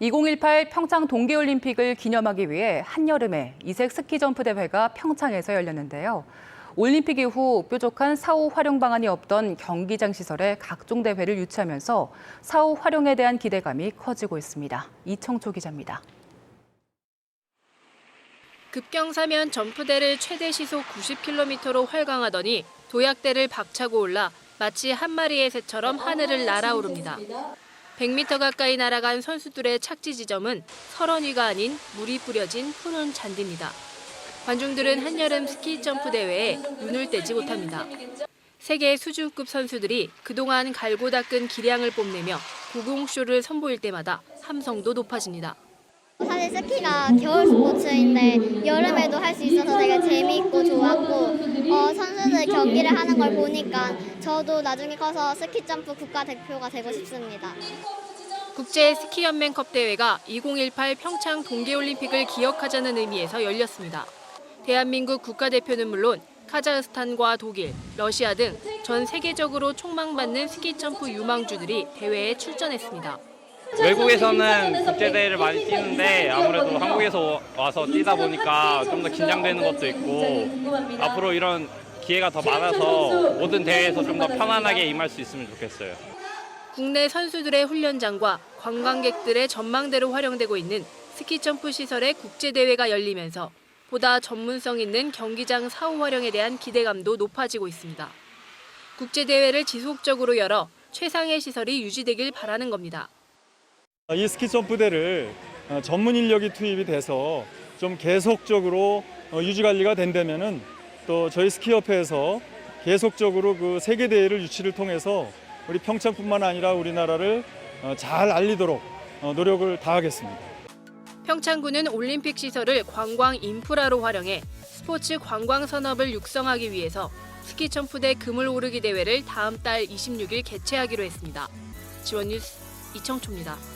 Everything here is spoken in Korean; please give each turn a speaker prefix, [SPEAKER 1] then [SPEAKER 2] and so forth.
[SPEAKER 1] 2018 평창 동계올림픽을 기념하기 위해 한여름에 이색 스키 점프 대회가 평창에서 열렸는데요. 올림픽 이후 뾰족한 사후 활용 방안이 없던 경기장 시설에 각종 대회를 유치하면서 사후 활용에 대한 기대감이 커지고 있습니다. 이청초 기자입니다.
[SPEAKER 2] 급경사면 점프대를 최대 시속 90km로 활강하더니 도약대를 박차고 올라 마치 한 마리의 새처럼 하늘을 날아오릅니다. 100m 가까이 날아간 선수들의 착지 지점은 설원위가 아닌 물이 뿌려진 푸른 잔디입니다. 관중들은 한여름 스키 점프 대회에 눈을 떼지 못합니다. 세계 수준급 선수들이 그동안 갈고 닦은 기량을 뽐내며 고공쇼를 선보일 때마다 함성도 높아집니다.
[SPEAKER 3] 사실 스키가 겨울 스포츠인데 여름에도 할 수 있어서 되게 재미있고 어, 선수들 경기를 하는 걸 보니까 저도 나중에 커서 스키 점프 국가대표가 되고 싶습니다.
[SPEAKER 2] 국제 스키 연맹컵 대회가 2018 평창 동계올림픽을 기억하자는 의미에서 열렸습니다. 대한민국 국가대표는 물론 카자흐스탄과 독일, 러시아 등 전 세계적으로 촉망받는 스키 점프 유망주들이 대회에 출전했습니다.
[SPEAKER 4] 외국에서는 국제대회를 많이 뛰는데 아무래도 한국에서 와서 뛰다 보니까 좀 더 긴장되는 것도 있고 앞으로 이런 기회가 더 많아서 모든 대회에서 좀 더 편안하게 임할 수 있으면 좋겠어요.
[SPEAKER 2] 국내 선수들의 훈련장과 관광객들의 전망대로 활용되고 있는 스키 점프 시설의 국제 대회가 열리면서 보다 전문성 있는 경기장 사후 활용에 대한 기대감도 높아지고 있습니다. 국제 대회를 지속적으로 열어 최상의 시설이 유지되길 바라는 겁니다.
[SPEAKER 5] 이 스키 점프대를 어, 전문 인력이 투입이 돼서 좀 계속적으로 어, 유지 관리가 된다면은 또 저희 스키협회에서 계속적으로 그 세계 대회를 유치를 통해서 우리 평창뿐만 아니라 우리나라를 어, 잘 알리도록 어, 노력을 다하겠습니다.
[SPEAKER 2] 평창군은 올림픽 시설을 관광 인프라로 활용해 스포츠 관광 산업을 육성하기 위해서 스키 점프대 그물 오르기 대회를 다음 달 26일 개최하기로 했습니다. 지원 뉴스 이청초입니다.